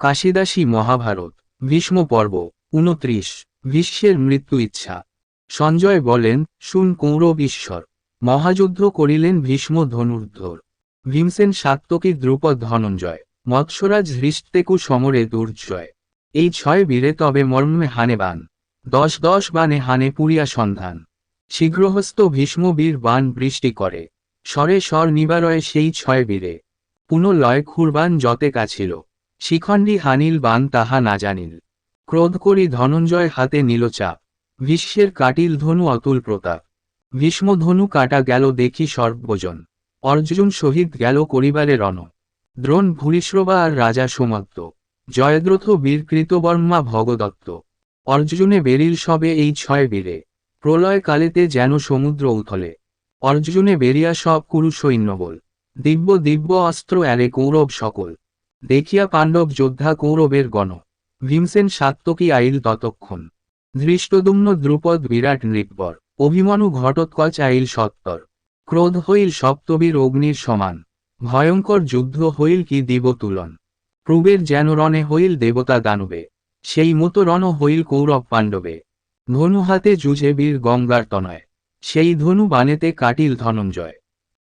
কাশিদাসী মহাভারত, ভীষ্ম পর্ব উনত্রিশ ভীষ্মের মৃত্যু ইচ্ছা। সঞ্জয় বলেন, শুন কৌরব ঈশ্বর, মহাযুদ্ধ করিলেন ভীষ্ম ধনুর্ধর। ভীমসেন সাত্তকী দ্রুপদ ধনঞ্জয়, মৎস্যরাজ হৃষ্টেকু সমরে দুর্জয়। এই ছয় বীরে তবে মর্মে হানে বান, দশ দশ বানে হানে পুরিয়া সন্ধান। শীঘ্রহস্ত ভীষ্মবীর বান বৃষ্টি করে, স্বরে স্বর নিবারয়ে সেই ছয় বীরে। পুনলয় খুরবান যতে কাছিল। শিখণ্ডী হানিল বান তাহা না জানিল। ক্রোধ করি ধনঞ্জয় হাতে নিল চাপ। ভীষ্মের কাটিল ধনু অতুল প্রতাপ। ভীষ্ম ধনু কাটা গেল দেখি সর্বজন। অর্জুন শহীদ গেল করিবারে রণ। দ্রোণ ভূরিশ্রবা আর রাজা সোমত্ত। জয়দ্রথ বীর কৃতবর্মা ভগদত্ত। অর্জুনে বেরিল সবে এই ছয় বীরে। প্রলয় কালেতে যেন সমুদ্র উথলে। অর্জুনে বেরিয়া সব কুরু সৈন্যবল। দিব্য দিব্য অস্ত্র এরে কৌরব সকল। দেখিয়া পাণ্ডব যোদ্ধা কৌরবের গণ। ভীমসেন সাত্তকী আইল ততক্ষণ। ধৃষ্টদুম্ন দ্রুপদ বিরাট নৃপবর অভিমনু ঘটোৎকচ আইল সত্তর। ক্রোধ হইল সপ্তবীর অগ্নির সমান। ভয়ঙ্কর যুদ্ধ হইল কি দিব তুলন প্রবের যেন রণে হইল দেবতা দানবে। সেই মতো রণ হইল কৌরব পাণ্ডবে। ধনু হাতে যুঝে বীর গঙ্গার তনয়। সেই ধনু বানেতে কাটিল ধনঞ্জয়।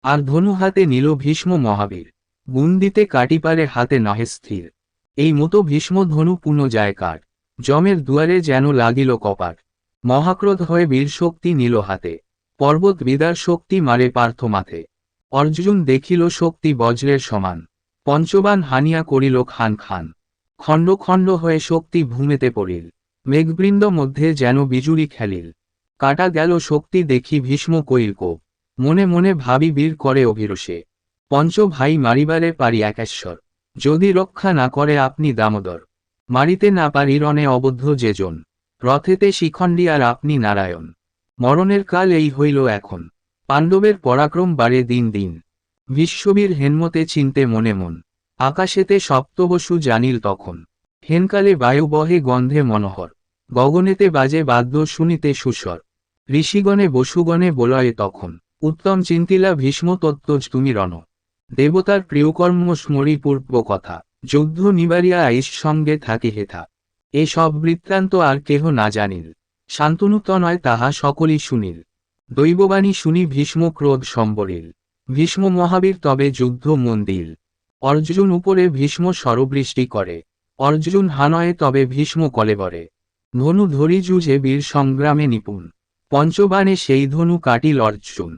আর ধনু হাতে নিল ভীষ্ম মহাবীর। বুন্দিতে কাটিপারে হাতে নহে স্থির। এই মতো ভীষ্ম ধনু পুনঃ যায় কার। জমের দুয়ারে যেন লাগিল কপাট মহাক্রোধ হয়ে বীর শক্তি নিল হাতে। পর্বত বিদার শক্তি মারে পার্থ মাথে। অর্জুন দেখিল শক্তি বজ্রের সমান। পঞ্চবান হানিয়া করিল খান খান। খণ্ড খণ্ড হয়ে শক্তি ভূমেতে পড়িল। মেঘবৃন্দ মধ্যে যেন বিজুরি খেলিল। কাটা গেল শক্তি দেখি ভীষ্ম কইল কোপ। মনে মনে ভাবি বীর করে অভিরসে পঞ্চ ভাই মারিবারে পারি একেশ্বর। যদি রক্ষা না করে আপনি দামোদর। মারিতে না পারি রণে অবদ্ধ যেজন রথেতে শিখণ্ডী আর আপনি নারায়ণ। মরণের কাল এই হইল এখন। পাণ্ডবের পরাক্রম বাড়ে দিন দিন। বিশ্ববীর হেনমতে চিনতে মনে মন। আকাশেতে সপ্তবসু জানিল তখন। হেনকালে বায়ুবহে গন্ধে মনোহর। গগনেতে বাজে বাদ্য শুনিতে সুস্বর। ঋষিগণে বসুগণে বলয়ে তখন। উত্তম চিন্তিলা ভীষ্ম তত্ত্বজ তুমি রণ। দেবতার প্রিয়কর্ম স্মরি পূর্ব কথা, যুদ্ধ নিবারিয়া আইস সঙ্গে থাকি হেথা। এ সব বৃত্তান্ত আর কেহ না জানিল। শান্তনুত নয় তাহা সকলই শুনিল। দৈববাণী শুনি ভীষ্ম ক্রোধ সম্বরিল। ভীষ্ম মহাবীর তবে যুদ্ধ মন্দির অর্জুন উপরে ভীষ্ম স্বরবৃষ্টি করে। অর্জুন হানয়ে তবে ভীষ্ম কলেবরে ধনু ধরি যুঝে বীর সংগ্রামে নিপুণ। পঞ্চবাণে সেই ধনু কাটিল অর্জুন।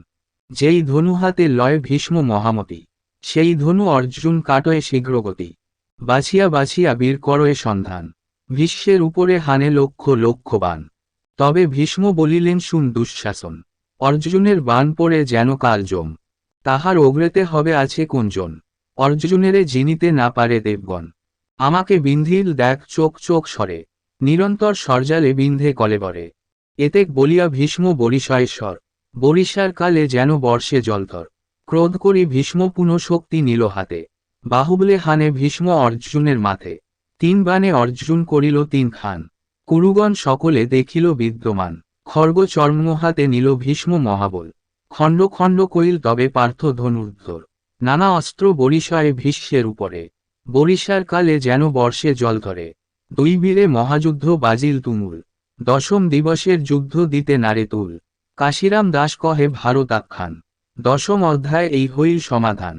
যেই ধনু হাতে লয় ভীষ্ম মহামতি। সেই ধনু অর্জুন কাটয়ে শীঘ্রগতি। বাছিয়া বাছিয়া বীর করয়ে সন্ধান। ভীষ্মের উপরে হানে লক্ষ লক্ষ বান। তবে ভীষ্ম বলিলেন, শুন দুঃশাসন। অর্জুনের বান পড়ে যেন কালজম তাহার ওগ্রেতে হবে আছে কোনজন অর্জুনেরে জিনিতে না পারে দেবগণ। আমাকে বিন্ধিল দেখ চোখ চোখ সরে। নিরন্তর সরজালে বিন্ধে কলেবরে এতেক বলিয়া ভীষ্ম বরিশয়েশ্বর বরিশার কালে যেন বর্ষে জলধর। ক্রোধ করি ভীষ্ম পুনঃ শক্তি নিল হাতে। বাহুবলে হানে ভীষ্ম অর্জুনের মাথে। তিন বানে অর্জুন করিল তিন খান। কুরুগণ সকলে দেখিল বিদ্যমান। খর্গ চর্ম হাতে নিল ভীষ্ম মহাবল। খণ্ড খণ্ড কইল তবে পার্থ ধনুর্ধর। নানা অস্ত্র বরিশায় ভীষ্মের উপরে। বরিশার কালে যেন বর্ষে জল ধরে। দুই বীরে মহাযুদ্ধ বাজিল তুমুল। দশম দিবসের যুদ্ধ দিতে নারে তুল। কাশিরাম দাস কহে ভারত আখ্যান দশম অধ্যায় এই হইল সমাধান।